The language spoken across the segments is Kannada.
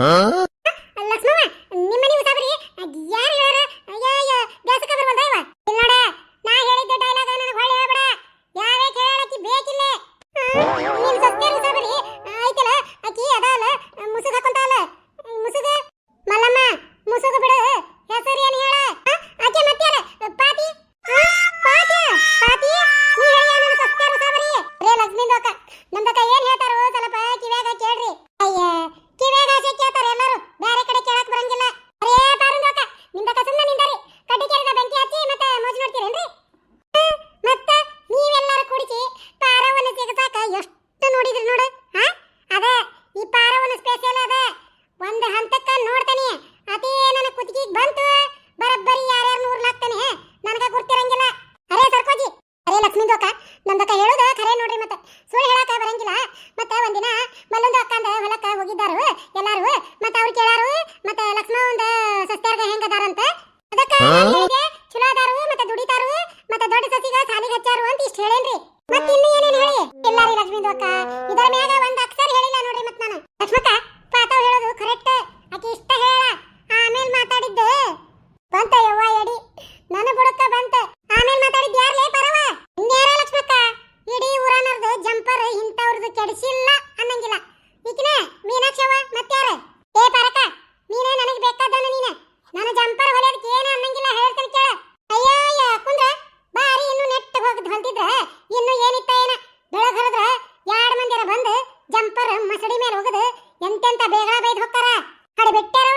ಲಕ್ಷ್ಮವ್ವ ನಿಮ್ಮನೆ ಉಸಾಬರಿ ಯಾರು ಹೇಳ ಅಯ್ಯೋ ಬೇಸಕ ಬರ್ಬಂದ ಇವ ನಾ ಹೇಳಿದ್ದ ಡೈಲಾಗ್ ನನಗೆ ಹೊಳ್ಳಿ ಬೇಕಿಲ್ಲ. ನೀನು ಸತ್ಯ ಅಕ್ಕಿ ಅದಾಲ ಮುಸುಗ ಹಾಕೊಂತಾಲ ಮುಸುಗ, ಮಲ್ಲಮ್ಮ ಬಿಡು. ಹೆಸರು ಏನು ಹೇಳ? ಆಕೆ ಮತ್ತೆ ಪಾತಿ? ಪಾತಿ ಪಾತಿ? ನೀ ಹೇಳಿ ರೇ ಏನು ಹೆಲ್ಪರ್ ಮಸಡಿ ಮೇಲೆ ಹೋಗದ ಎಂತೆಂತ ಬೇಗ ಬೈದ್ ಹೋಗ್ತಾರ? ಕಡೆ ಬೆಟ್ಟಾರ.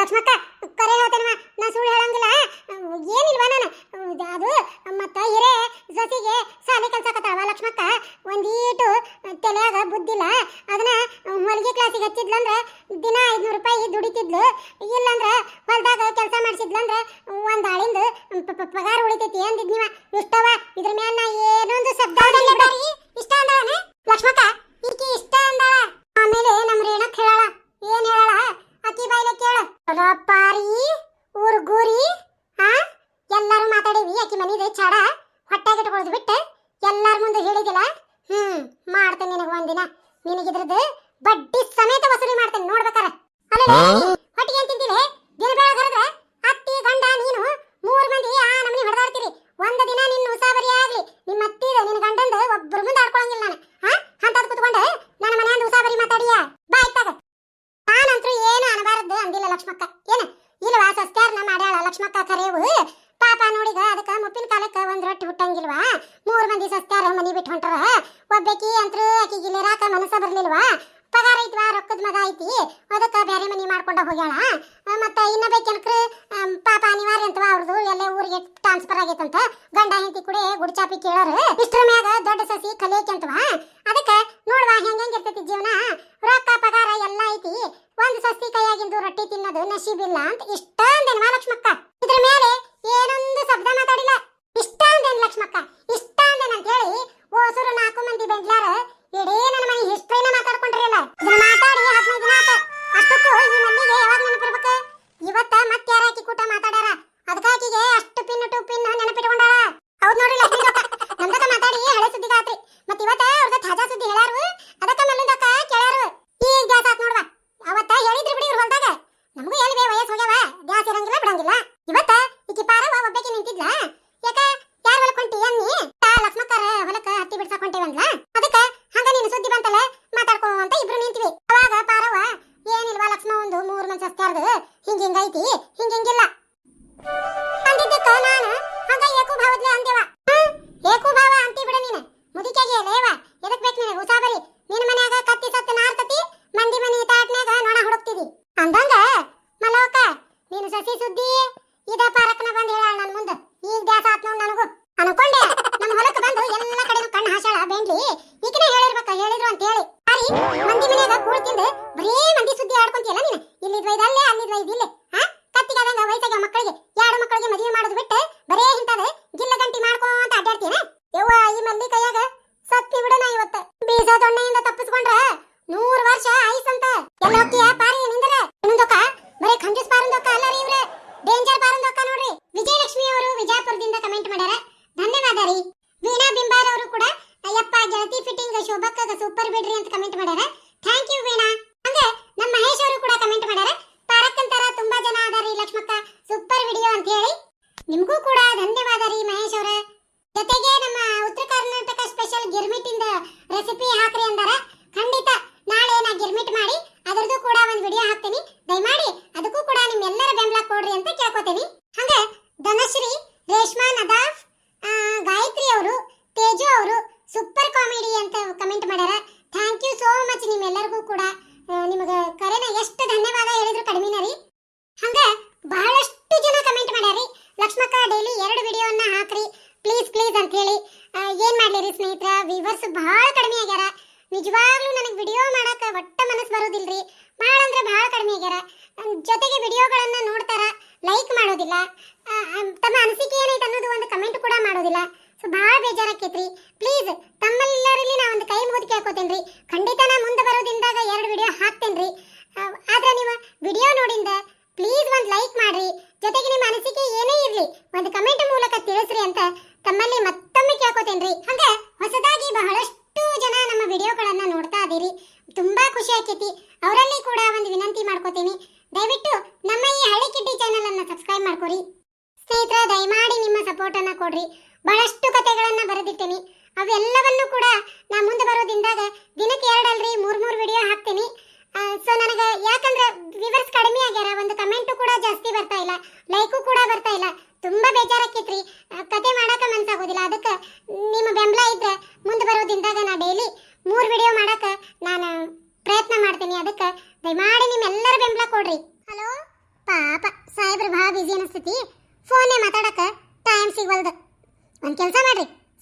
ಲಕ್ಷ್ಮಕ್ಕ ಕರೆ ಹೇಳ್ತೇನವ ನಾ ಸುಳ್ಳು ಹೇಳಂಗಿಲ್ಲ. ಏನಿಲ್ವ ನಾನು? ಅದು ಮತ್ತೆ ಹಿರೇ ಸಸಿಗೆ ಸಾಲಿ ಕಲ್ಸಕತ್ತಾವ ಲಕ್ಷ್ಮಕ್ಕ. ಒಂದೀಟು ತಲೆಯಾಗ ಬುದ್ಧಿಲ್ಲ. ಅದನ್ನ ಹೊಲಿಗೆ ಕ್ಲಾಸಿಗೆ ಹಚ್ಚಿದ್ಲಂದ್ರೆ ದಿನ ಐದುನೂರು ರೂಪಾಯಿ ದುಡಿತಿದ್ಲು. ಇಲ್ಲಂದ್ರೆ ಹೊಲ್ದಾಗ ಕೆಲಸ ಮಾಡಿಸಿದ್ಲಂದ್ರೆ ಒಂದು ಆಳಿಂದು ಪಗಾರ ಉಳಿತೈತಿ ಅಂದಿದ್ ನೀವ ಇಷ್ಟವ? ಇದ್ರ ಮೇಲೆ ನಾ ಏನೊಂದು ಶಬ್ದ ಮತ್ತೆ ಇನ್ನ ಬೇಕೇನಕ್ರಿ ಪಾಪ ಅನಿವಾರ್ಯ ಅಂತವ ಅವ್ರದ್ದು ಎಲ್ಲ ಊರಿಗೆ ಟ್ರಾನ್ಸ್ಫರ್ ಆಗೈತಂತ. ಗಂಡ ಹೆಂಡತಿ ಕೂಡ ಗುಡ್ಚಾಪಿ ಕೇಳೋರು. ಇಷ್ಟರ ಮ್ಯಾಗ ದೊಡ್ಡ ಸಸಿ ಕಲಿಯಕಂತವ ಅದಕ್ಕೆ ನೋಡ್ವಾ, ಹೆಂಗೆ ಇರ್ತೈತಿ ಜೀವನ. ರೊಕ್ಕ, ಪಗಾರ ಎಲ್ಲ ಐತಿ. ಒಂದ್ ಸಸಿ ಕೈಯಾಗಿಂದು ರೊಟ್ಟಿ ತಿನ್ನೋದು ನಶೀಬಿಲ್ಲ ಅಂತ ಇಷ್ಟೊಂದೇನು ಲಕ್ಷ್ಮಕ್ಕ? ಇದ್ರ ಮೇಲೆ ಏನೊಂದು ಶಬ್ದ ಮಾತಾಡಿಲ್ಲ. ಇಷ್ಟೊಂದೇನು ಲಕ್ಷ್ಮಕ್ಕ? ಇಷ್ಟೊಂದೇನು ಅಂತ ಹೇಳಿ ಓಸರು ನಾಲ್ಕು ಮಂದಿ ಬೆಂಗ್ಲಾರ ಇಡೀ ನನ್ನ ಮನೆ ಇಷ್ಟ ಇದ ಪಾರಕ್ನ ಬಂದ ಹೇಳ ನನ್ ಮುಂದೆ. ಈಗ ದ್ಯಾಸ ಆತ್ ನನಗೂ. ಅನ್ಕೊಂಡೆ. ನಮ್ಮ ಹೊಲಕ್ಕೆ ಬಂದು ಎಲ್ಲಾ ಕಡೆ ಕಣ್ಣು ಹಾಸಾಳ ಬೇಂಡ್ಲಿ. ಈಕಿನ ಹೇಳಿರ್ಬೇಕ, ಹೇಳಿದ್ರು ಅಂತ ಹೇಳಿ. ಅರಿ ಮಂದಿ ಮನೆಯಾಗ ಕೂಳ್ ತಿಂದು ಬರೀ ಮಂದಿ ಸುದ್ದಿ ಆಡ್ಕೊಂತಿಯಲ್ಲ ನೀನು? ಇಲ್ಲಿ ದ್ವೈದ ಅಲ್ಲೇ ಅಲ್ಲಿ ದ್ವೈದ ಇಲ್ಲೇ ಹಾ ಕತ್ತಿಗಾದಂಗ ವಯಸ್ಸಾಗ ಮಕ್ಕಳಿಗೆ. ಎರಡು ಮಕ್ಕಳಿಗೆ ಮದುವೆ ಮಾಡೋದು ಬಿಟ್ಟು ಬರೇ ಇಂತದ ಗಿಲ್ಲ ಗಂಟಿ ಮಾಡ್ಕೊಂತ ಅಡ್ಡಾಡ್ತೀನ ಯವ್ವ, ಈ ಮಂದಿ ಕೈಯಾಗ ಸತ್ತಿ ಬಿಡೋಣ ಇವತ್ತ. ಬೀಜ ದೊಣ್ಣೆಯಿಂದ ತಪ್ಪಿಸ್ಕೊಂಡ್ರ ನೂರು ವರ್ಷ ಆಯ್ಸಂತ ಎಲ್ಲ ರೆಸಿಪಿ ಹಾಕ್ರಿ ಅಂದಾರ ಖಂಡಿತ ನಾಳೆ ನಾ ಗಿರ್ಮಿಟ್ ಮಾಡಿ ಅದರದ್ದು ಕೂಡ ಒಂದು ವಿಡಿಯೋ ಹಾಕ್ತೀನಿ ದಯಮಾಡಿ ಅದಕ್ಕೂ ಕೂಡ ನಿಮ್ಮೆಲ್ಲರ ಬೆಂಬಲ ಕೊಡ್ರಿ ಅಂತ ಕೇಳ್ಕೊತೀನಿ ಹಂಗೆ ಧನಶ್ರೀ ರೇಷ್ಮಾ ನದಾಫ್ ಆ, ಗಾಯತ್ರಿ ಅವರು ತೇಜು ಅವರು ಸೂಪರ್ ಕಾಮಿಡಿ ಅಂತ ಕಮೆಂಟ್ ಮಾಡ್ಯಾರ ಥ್ಯಾಂಕ್ ಯು ಸೋ ಮಚ್ ನಿಮ್ಮೆಲ್ಲರಿಗೂ ಕೂಡ ನಿಮಗೆ ಕರೆನ ಎಷ್ಟು ಧನ್ಯವಾದ ಹೇಳಿದ್ರು ಕಡಿಮೆನ ರೀ ಹಂಗ ಬಹಳಷ್ಟು ಜನ ಕಮೆಂಟ್ ಮಾಡ್ಯಾರಿ ಲಕ್ಷ್ಮಕ್ಕ ಡೈಲಿ ಎರಡು ವಿಡಿಯೋನ ಹಾಕ್ರಿ ಪ್ಲೀಸ್ ಪ್ಲೀಸ್ ಅಂತ ಹೇಳಿ ಆ, ಏನ್ ಮಾಡ್ಲಿ ರೀ ಸ್ನೇಹಿತರ ವಿವರ್ಸ್ ಬಹಳ ಕಡಿಮೆ ಆಗ್ಯಾರ ನಿಜವಾಗ್ಲೂ ನನಗೆ ವಿಡಿಯೋ ಮಾಡಕ ಒಟ್ಟ ಮನಸ್ಸು ಬರೋದಿಲ್ರಿ ಬಹಳ ಅಂದ್ರೆ ಬಹಳ ಕಡಿಮೆ ಆಗ್ಯಾರ ಅಮ್, ಜೊತೆಗೆ ವಿಡಿಯೋಗಳನ್ನ ನೋಡ್ತಾರ ಲೈಕ್ ಮಾಡೋದಿಲ್ಲ ಆ, ಅಮ್, ತಮ್ಮ ಅನಿಸಿಕೆ ಏನೈತೆ ಅನ್ನೋದು ಒಂದು ಕಮೆಂಟ್ ಕೂಡ ಮಾಡೋದಿಲ್ಲ ಸೊ ಬಹಳ ಬೇಜಾರಾಕೈತ್ರಿ ಪ್ಲೀಸ್ ತಮ್ಮೆಲ್ಲರಲ್ಲಿ ನಾ ಒಂದು ಕೈ ಮುಗಿದು ಕೇಳ್ಕೊತೇನ್ರಿ ಖಂಡಿತ ನಾ ಮುಂದೆ ಬರೋದಿಂದಾಗ ಎರಡು ವಿಡಿಯೋ ಹಾಕ್ತೇನ್ರಿ ಆ, ಆದ್ರೆ ನೀವು ವಿಡಿಯೋ ನೋಡಿಂದ ಪ್ಲೀಸ್ ಒಂದು ಲೈಕ್ ಮಾಡ್ರಿ. ಜೊತೆಗೆ ನಿಮ್ಮ ಅನಿಸಿಕೆ ಏನೇ ಇರಲಿ ಒಂದು ಕಮೆಂಟ್ ಮೂಲಕ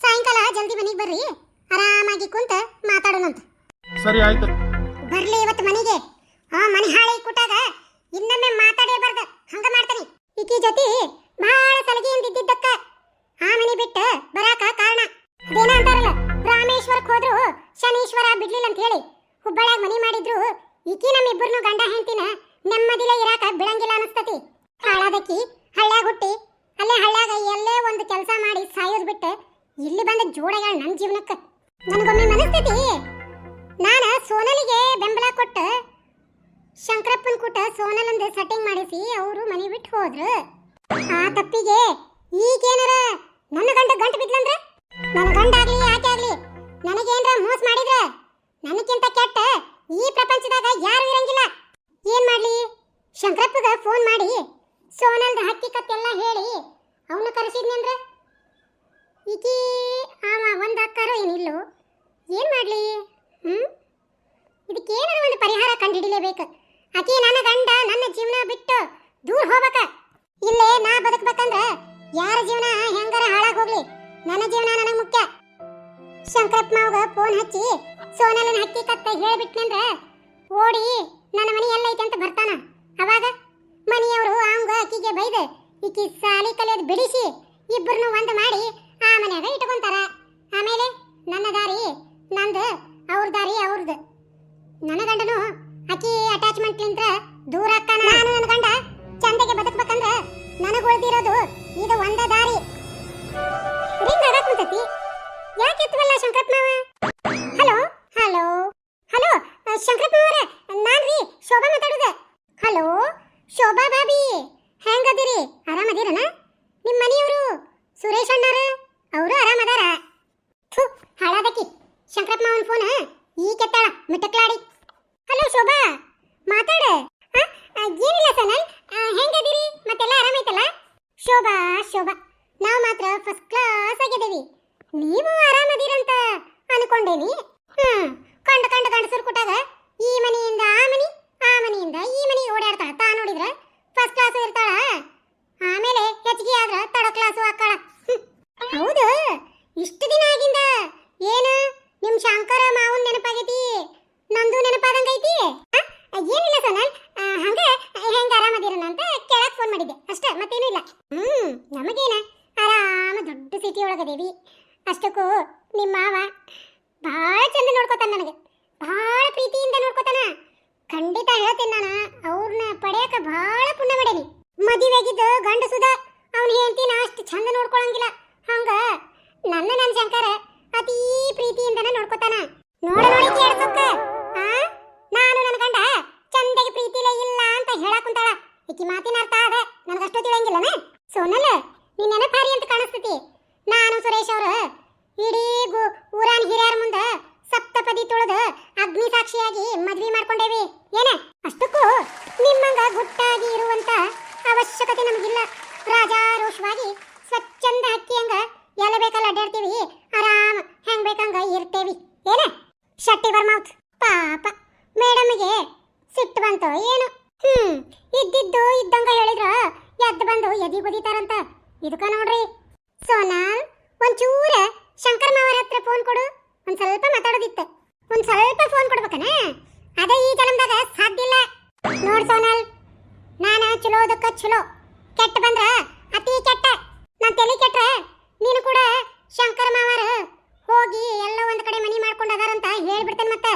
ಸಾಯಂಕಾಲ ಜಲ್ದಿ ಮನೆಗೆ ಬರ್ರಿ. ಆರಾಮಾಗಿ ಕುಂತ ಮಾತಾಡೋಣಂತ. ಸರಿ ಆಯ್ತು. ಬರ್ಲಿ ಇವತ್ತು ಮನೆಗೆ. ಆ ಮನೆ ಹಾಳಿ ಕುಟ್ಟಾಗ ಇನ್ನೊಮ್ಮೆ ಮಾತಾಡೇಬಾರ್ದ ಹಂಗ ಮಾಡ್ತಾನೆ. ಈಕಿ ಜೊತೆ ಬಹಳ ಸಲಗೆಯಿಂದ ಇದ್ದಿದ್ದಕ್ಕ ಆ ಮನೆ ಬಿಟ್ಟು ಬರಾಕ ಕಾರಣ. ಅದೇನ ಅಂತಾರಲ್ಲ ರಾಮೇಶ್ವರಕ್ಕೆ ಹೋದ್ರು ಶನೀಶ್ವರ ಬಿಡ್ಲಿಲ್ಲ ಅಂತ ಹೇಳಿ. ಹುಬ್ಬಳ್ಳಿಯಾಗ ಮನಿ ಮಾಡಿದ್ರು. ಈಕಿ ನಮ್ಮಿಬ್ಬರನ್ನು ಗಂಡ ಹೆಂಡತಿನ ನೆಮ್ಮದಿಲ್ಲ ಇರಾಕ ಬಿಡಂಗಿಲ್ಲ ಅನಿಸ್ತತಿ. ಹಾಳಾದಕ್ಕಿ ಹಳ್ಳ್ಯಾಗ ಹುಟ್ಟಿ. ಅಲ್ಲೇ ಹಳ್ಳ್ಯಾಗ ಎಲ್ಲೇ ಒಂದು ಕೆಲಸ ಮಾಡಿ ಸಾಯೋದ್ ಬಿಟ್ಟು ಇಲ್ಲಿ ಬಂದ ಜೋಡಗಳ ನನ್ನ ಜೀವನಕ್ಕೆ. ನನಗೊಮ್ಮೆ ಮನಸ್ಥಿತಿ? ನಾನು ಸೋನಲಿಗೆ ಬೆಂಬಲ ಕೊಟ್ಟು ಶಂಕರಪ್ಪನ ಕೂಟ ಸೋನಲಂದ ಸೆಟ್ಟಿಂಗ್ ಮಾಡಿಸಿ ಅವರು ಮನೆ ಬಿಟ್ಟು ಹೋದ್ರು. ಆ ತಪ್ಪಿಗೆ ಈಗೇನಾರ ನನ್ನ ಗಂಡ ಗಂಟು ಬಿದ್ಲಂದ್ರ? ನನ್ನ ಗಂಡ ಆಗ್ಲಿ ಯಾಕೆ ಆಗ್ಲಿ, ನನಗೇನ್ರ ಮೋಸ ಮಾಡಿದ್ರ? ನನಗಿಂತ ಕೆಟ್ಟ ಈ ಪ್ರಪಂಚದಾಗ ಯಾರು ಇರಂಗಿಲ್ಲ. ಏನ್ ಮಾಡ್ಲಿ? ಶಂಕರಪ್ಪಗ ಫೋನ್ ಮಾಡಿ ಸೋನಲ್ದ ಹಕ್ಕಿಕತ್ತೆಲ್ಲ ಹೇಳಿ ಅವನು ಕರೆಸಿದ್ನಂದ್ರ ಈಕಿ ಆಮ, ಒಂದು ಅಕ್ಕಾರೋ ಏನಿಲ್ಲೋ ಏನು ಮಾಡಲಿ? ಹ್ಞೂ ಇದಕ್ಕೆ ಏನಾರ ಒಂದು ಪರಿಹಾರ ಕಂಡುಹಿಡಿಲೇಬೇಕು ಆಕೆ ನನ್ನ ಗಂಡ, ನನ್ನ ಜೀವನ ಬಿಟ್ಟು ದೂರ ಹೋಗ್ಬೇಕ. ಇಲ್ಲೇ ನಾ ಬದುಕ್ಬೇಕಂದ್ರ ಯಾರ ಜೀವನ ಹೆಂಗಾರ ಹಾಳಾಗೋಗ್ಲಿ ನನ್ನ ಜೀವನ ನನಗೆ ಮುಖ್ಯ. ಶಂಕರಪ್ಪ ಮಾವಗ ಫೋನ್ ಹಚ್ಚಿ ಸೋನಲನ ಹಕ್ಕಿ ಕತ್ತ ಹೇಳ್ಬಿಟ್ನಂದ್ರ ಓಡಿ, ನನ್ನ ಮನೆ ಎಲ್ಲ ಐತೆ ಅಂತ ಬರ್ತಾನ? ಅವಾಗ? ಮನೆಯವರು ಅವಂಗ ಆಕಿಗೆ ಬೈದ, ಈಕಿ ಸಾಲಿ ಕಲಿಯೋದು ಬಿಡಿಸಿ ಇಬ್ಬರನ್ನು ಒಂದು ಮಾಡಿ ಆ ಮನ್ಯಾಗ ಇಟ್ಕೊಂತಾರ. ಆಮೇಲೆ ನನ್ನ ದಾರಿ, ನಂದು, ಅವ್ರ ದಾರಿ ಅವ್ರದ್ದು ನನ್ನ ಗಂಡನು ಅಕ್ಕಿ ಅಟ್ಯಾಚ್ಮೆಂಟ್ ಲಿಂತ್ರ ದೂರ ಅಕ್ಕ ನಾನು ನನ್ನ ಗಂಡ ಚಂದಗೆ ಬದುಕ್ಬೇಕಂದ್ರ ನನಗೆ ಉಳ್ದಿರೋದು ಇದು ಒಂದ ಸನಲ್ ಹೆಂಗದಿರಿ? ಮತ್ತೆಲ್ಲ ಆರಾಮೈತಲ್ಲ ಶೋಭಾ ಶೋಭಾ ನಾವು ಮಾತ್ರ ಫಸ್ಟ್ ಕ್ಲಾಸ್ ಆಗಿದ್ದೀವಿ. ನೀವು ಆರಾಮದಿರಂತ ಅನ್ಕೊಂಡೇನಿ ಹ್ಮ್ ಕಂಡ ಕಂಡ ಗಂಡಸರು ಕೊಟ್ಟಾಗ ಈ ಮನೆಯಿಂದ ಆ ಮನಿ ಆ ಮನೆಯಿಂದ ಈ ಮನಿ ಓಡಾಡ್ತಾಳ ತಾ ನೋಡಿದ್ರ ಫಸ್ಟ್ ಕ್ಲಾಸ್ ಇರ್ತಾಳ ಆಮೇಲೆ ಹೆಚ್ಚಿಗೆ ಆದ್ರ ತಡ ಕ್ಲಾಸು ಹಾಕಾಳ ಹ್ಮ್. ಹೌದು ಇಷ್ಟು ದಿನ ಆಗಿಂದ ಏನು ನಿಮ್ ಶಂಕರ ಮಾವನ್ ನೆನಪಾಗೈತಿ ನಂದು ನೆನಪಾದಂಗೈತಿ ಆ? ಏನಿಲ್ಲ ಸೋನಲ್ ಆ, ಹಂಗ ಹೆಂಗ ಆರಾಮದಿರನ ಅಂತ ಕೇಳಕ್ ಫೋನ್ ಮಾಡಿದ್ದೆ ಅಷ್ಟ ಮತ್ತೇನು ಇಲ್ಲ ಹ್ಮ್ ನಮಗೇನ ಒಳಗದೇವಿ ಅಷ್ಟಕ್ಕೂ ನಿಮ್ಮ ಮಾವ ಭಾಳ ಚಂದ ನೋಡ್ಕೋತಾನ ನನಗೆ. ಬಹಳ ಪ್ರೀತಿಯಿಂದ ನೋಡ್ಕೋತಾನ. ಖಂಡಿತ ಹೇಳ್ತೀನಿ ನಾನು ಅವ್ರನ್ನ ಪಡೆಯಕ ಬಹಳ ಪುಣ್ಯ ಮಾಡೇನಿ. ಮದುವೆಗಿದ್ದ ಗಂಡ ಸುದ ಅವನ ಅಷ್ಟು ಚಂದ ನೋಡ್ಕೊಳಂಗಿಲ್ಲ. ಹಂಗ ನನ್ನ ನನ್ನ ಶಂಕರ ಅತೀ ಪ್ರೀತಿಯಿಂದನ ನೋಡ್ಕೊತಾನ ನೋಡ ನೋಡಿ ಕೇಳ್ಸಕ್ಕ ಆ ನಾನು ನನ್ನ ಗಂಡ ಚಂದಗೆ ಪ್ರೀತಿಲೇ ಇಲ್ಲ ಅಂತ ಹೇಳಕ್ ಕುಂತಾಳ ಈಕಿ ಮಾತಿನ ಅರ್ಥ ಅದ ನನಗಷ್ಟು ತಿಳಿಯಂಗಿಲ್ಲನ ಸೋನಲ್ ನಿನ್ನ ನೆನಪಾರಿ ಅಂತ ಕಾಣಿಸ್ತತಿ ನಾನು ಸುರೇಶ್ ಅವ್ರ ಇಡೀ ಗು- ಊರಾನ್ ಹಿರಿಯರ ಮುಂದ ಸಪ್ತಪದಿ ತುಳಿದು ಅಗ್ನಿ ಸಾಕ್ಷಿಯಾಗಿ ಮದ್ವಿ ಮಾಡ್ಕೊಂಡೇವಿ ಏನ ಅಷ್ಟಕ್ಕೂ ನಿಮ್ಮಂಗ ಗುಟ್ಟಾಗಿ ಇರುವಂತ ಅವಶ್ಯಕತೆ ನಮಗಿಲ್ಲ. ರಾಜಾರೋಷವಾಗಿ ಸ್ವಚ್ಛಂದ ಹಕ್ಕಿಯಂಗ ಎಲ್ಲ ಬೇಕಲ್ಲ ಅಡ್ಡಾಡ್ತೀವಿ? ಆರಾಮ ಹೆಂಗ್ ಬೇಕಂಗ ಇರ್ತೇವಿ. ಏನ? ಶಟ್ಟಿ ಬರ್ಮೌತ್ ಪಾಪ. ಮೇಡಮ್ಗೆ ಸಿಟ್ಟು ಬಂತು ಏನು? ಹ್ಮ್. ಇದ್ದಿದ್ದು ಇದ್ದಂಗ ಹೇಳಿದ್ರ ಎದ್ದು ಬಂದು ಎದಿ ಬದಿತಾರಂತ. ಇದಕ್ಕ ನೋಡ್ರಿ. ಸೋನಾಲ್ ಒಂಚೂರ ಶಂಕರ್ ಮಾವರ ಹತ್ರ ಫೋನ್ ಕೊಡು. ಒಂದ್ ಸ್ವಲ್ಪ ಮಾತಾಡೋದಿತ್ತು. ಒಂದ್ ಸ್ವಲ್ಪ ಫೋನ್ ಕೊಡ್ಬೇಕನ? ಅದೇ ಈ ಜನ್ಮದಾಗ ಸಾಧ್ಯ ಇಲ್ಲ. ನೋಡ್ ಸೋನಾಲ್, ನಾನ ಚಲೋದಕ್ಕ ಚಲೋ. ಕೆಟ್ಟ ಬಂದ್ರ ಅತಿ ಕೆಟ್ಟ. ನಾನ್ ತಲೆ ಕೆಟ್ರ, ನೀನು ಕೂಡ ಶಂಕರ ಮಾವರ. ಹೋಗಿ ಎಲ್ಲ ಒಂದ್ ಕಡೆ ಮನಿ ಮಾಡ್ಕೊಂಡ್ ಅದಾರಂತ ಹೇಳ್ಬಿಡ್ತೇನೆ ಮತ್ತೆ.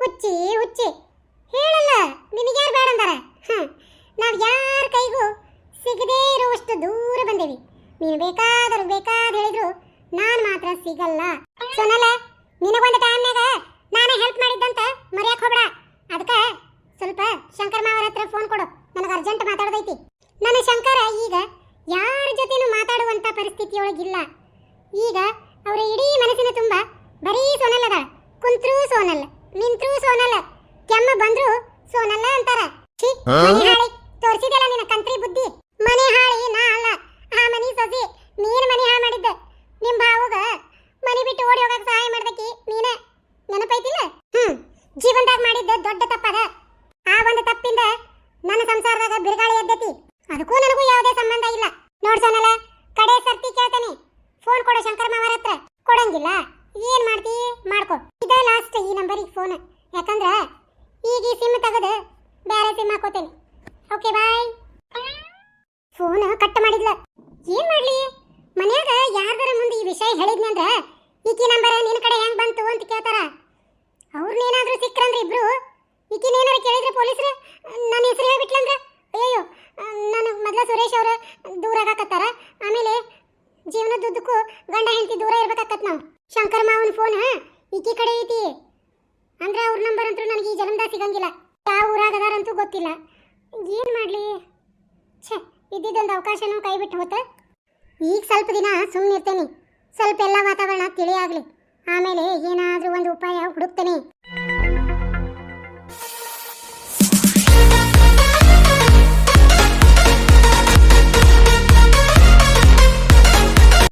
ಹುಚ್ಚಿ ಹುಚ್ಚಿ. ಹೇಳಲ್ಲ ನಿನಗ್ಯಾರು ಬೇಡ ಅಂದಾರ? ನಾವ್ ಯಾರ ಕೈಗೂ ಸಿಗದೇ ಇರುವಷ್ಟು ದೂರ ಬಂದೇವಿ. ನೀನು ಬೇಕಾದರೂ ಬೇಕಾದ ಹೇಳಿದ್ರು ನಾನು ಮಾತ್ರ ಸಿಗಲ್ಲ. ಸೊನಲ, ನಿನಗೊಂದು ಟೈಮ್ನಾಗ ನಾನೇ ಹೆಲ್ಪ್ ಮಾಡಿದ್ದಂತ ಮರ್ಯಾಕ್ ಹೋಗ್ಬೇಡ ಅದಕ್ಕ ಸ್ವಲ್ಪ ಶಂಕರ್ ಮಾವರ ಹತ್ರ ಫೋನ್ ಕೊಡು ನನಗೆ ಅರ್ಜೆಂಟ್ ಮಾತಾಡೋದೈತಿ ನನ್ನ ಶಂಕರ ಈಗ ಯಾರ ಜೊತೆನೂ ಮಾತಾಡುವಂತ ಪರಿಸ್ಥಿತಿಯೊಳಗಿಲ್ಲ ಈಗ ಅವರ ಇಡೀ ಮನಸ್ಸಿನ ತುಂಬ ಬರೀ ಸೋನಲ್ ಅದ ಕುಂತ್ರೂ ಸೋನಲ್ ನಿಂತ್ರೂ ಸೋನಲ್ ಕೆಮ್ಮ ಬಂದ್ರು ಸೋನಲ್ಲ ಅಂತಾರ ಛೀ, ಮನೆ ಹಾಳಿ ತೋರಿಸಿದಲ್ಲ ನಿನ್ನ ಕಂತ್ರಿ ಬುದ್ಧಿ ಮನೆ ಹಾಳಿ ನಾ ಅಲ್ಲ ಆ ಮನಿ ಸೊಸಿ ನೀನ್ ಮನೆ ಹಾಳು ಮಾಡಿದ್ದ ನಿಮ್ ಭಾವುಗ ಮನೆ ಬಿಟ್ಟು ಓಡಿ ಹೋಗಕ್ ಸಹಾಯ ಮಾಡ್ದಕಿ ನೀನ ನೆನಪೈತಿಲ್ಲ ಹ್ಮ್ ಜೀವನದಾಗ ಮಾಡಿದ್ದ ದೊಡ್ಡ ತಪ್ಪದ ಆ ಒಂದು ತಪ್ಪಿಂದ ನನ್ನ ಸಂಸಾರದಾಗ ಬಿರುಗಾಳಿ ಎದ್ದತಿ ಅದಕ್ಕೂ ನನಗೂ ಯಾವುದೇ ಸಂಬಂಧ ಇಲ್ಲ ನೋಡ್ಸೋನಲ್ಲ ಕಡೆ ಸರ್ತಿ ಕೇಳ್ತಾನೆ ಫೋನ್ ಕೊಡು ಶಂಕರ ಮಾವರ ಹತ್ರ ಕೊಡಂಗಿಲ್ಲ ಏನ್ ಮಾಡ್ತಿ ಮಾಡ್ಕೊ ಇದ ಲಾಸ್ಟ್ ಈ ನಂಬರಿಗೆ ಫೋನ್ ಯಾಕಂದ್ರ ಈಗ ಈ ಸಿಮ್ ತೆಗೆದು ಬೇರೆ ಸಿಮ್ ಹಾಕೋತೇನೆ ಓಕೆ ಬಾಯ್ ಫೋನ್ ಕಟ್ ಮಾಡಿದ್ಲ ಏನ್ ಮಾಡ್ಲಿ ಮನ್ಯಾಗ ಯಾರ್ದಾರ ಮುಂದೆ ಈ ವಿಷಯ ಹೇಳಿದ್ನಂದ್ರ ಈಕಿ ನಂಬರ್ ನಿನ್ ಕಡೆ ಹೆಂಗ್ ಬಂತು ಅಂತ ಕೇಳ್ತಾರ. ಅವ್ರನ್ನೇನಾದ್ರೂ ಸಿಕ್ಕ್ರಂದ್ರೆ ಇಬ್ರು? ಈಕಿನೇನಾರ ಕೇಳಿದ್ರೆ ಪೊಲೀಸರು? ನನ್ನ ಹೆಸರು ಹೇಳ್ಬಿಟ್ಲಂದ್ರ? ಅಯ್ಯೋ ನಾನು ಮೊದಲ ಸುರೇಶ್ ಅವರು ದೂರ ಆಗಾಕತ್ತಾರ. ಆಮೇಲೆ ಜೀವನದುದ್ದಕ್ಕೂ ಗಂಡ ಹೆಂಡತಿ ದೂರ ಇರ್ಬೇಕಾಕತ್ ನಾವು. ಶಂಕರ್ ಮಾವನ ಫೋನ್ ಈಕಿ ಕಡೆ ಐತಿ. ಅಂದ್ರೆ ಅವ್ರ ನಂಬರ್ ಅಂತೂ ನನಗೆ ಈ ಜನ್ಮದಾಗ ಸಿಗಂಗಿಲ್ಲ. ಯಾವ ಊರಾಗ ಅದಾರಂತೂ ಗೊತ್ತಿಲ್ಲ. ಏನು ಮಾಡ್ಲಿ? ಛೇ, ಇದ್ದಿದ್ದೊಂದು ಅವಕಾಶನೂ ಕೈ ಬಿಟ್ಟು ಹೋತ. ಈಗ ಸ್ವಲ್ಪ ದಿನ ಸುಮ್ಮನಿರ್ತೇನೆ ಸ್ವಲ್ಪ ಎಲ್ಲ ವಾತಾವರಣ ತಿಳಿಯಾಗಲಿ. ಆಮೇಲೆ ಏನಾದರೂ ಒಂದು ಉಪಾಯ ಹುಡುಕ್ತೇನೆ.